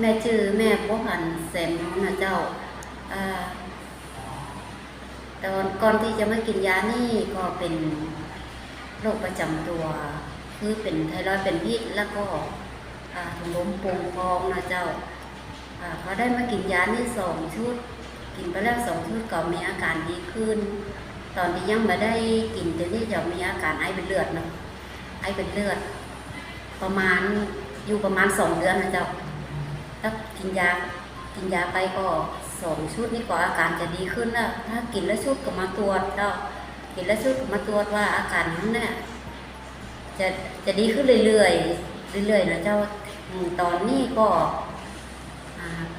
แม่ชื่อแม่พวพันแสนนุนะเจ้าอตอนก่อนที่จะมากินยานี่ก็เป็นโรคประจำตัว คือเป็นไทรอยด์เป็นพิษแล้วก็ถุงลมโป่งพองนะเจ้าอ่าพอได้มากินยานี่สองชุด กินไปแล้วสองชุดก็มีอาการดีขึ้น ตอนที่ยังม่ได้กินจะนี่จะมีอาการไอเป็นเลือดนะไอเป็นเลือด ประมาณ อยู่ประมาณสองเดือนนะเจ้าถ้ากินยากินยาไปก็สองชุดนี่ก็อาการจะดีขึ้นแล้วถ้ากินแล้วชุดก็มาตรวจก็กินแล้วชุดก็มาตรวจว่าอาการนั้นเนี่ยจะจะดีขึ้นเรื่อยๆเรื่อยๆนะเจ้าตอนนี้ก็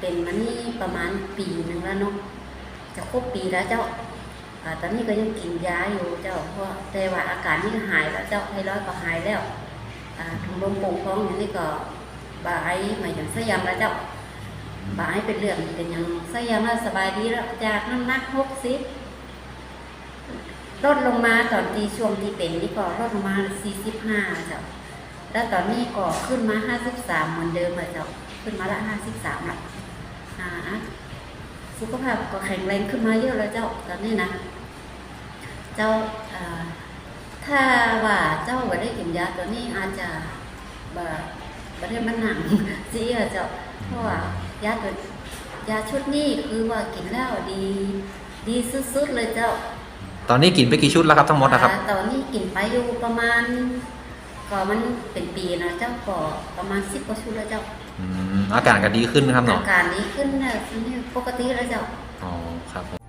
เป็นมานี่ประมาณปีหนึ่งแล้วเนาะจะครบปีแล้วเจ้าอ่าตอนนี้ก็ยังกินยาอยู่เจ้าเพราะแต่ว่าอาการนี่หายแล้วเจ้าไทรอยด์ก็หายแล้ว อ่าถุงลมโป่งพองอย่างนี้ก็บายหมายถึงสยามแล้วเจ้าบายเป็นเรื่องเป็นอย่างสยามแล้วสบายดีแล้วจากน้ำหนักหกสิบลดลงมาตอนที่ช่วงที่เป็นนี่ก็ลดลงมาสี่สิบห้าเจ้าแล้วตอนนี้ก็ขึ้นมาห้าสิบสามเหมือนเดิมเจ้าขึ้นมาละห้าสิบสามละอ่าสุขภาพก็แข็งแรงขึ้นมาเยอะแล้วเจ้าตอนนี้นะ เจ้าอ่า ถ้าว่าเจ้าบ่ได้กินยาตัวนี้อาจจะบ่บ่ได้มันหนังสิอะเจ้าเพราะว่ายาตัวยาชุดนี้คือว่ากินแล้วดี ดีสุดๆเลยเจ้า ตอนนี้กินไปกี่ชุดแล้วครับทั้งหมดนะครับอ่าตอนนี้กินไปอยู่ประมาณก็มันเป็นปีนะเจ้าก็ประมาณ10กว่าชุดแล้วเจ้าอืมอาการก็ดีขึ้นนะครับอาเนาะการนี้ขึ้นน่ะนี่ปกติแล้วเจ้าอ๋อครับผม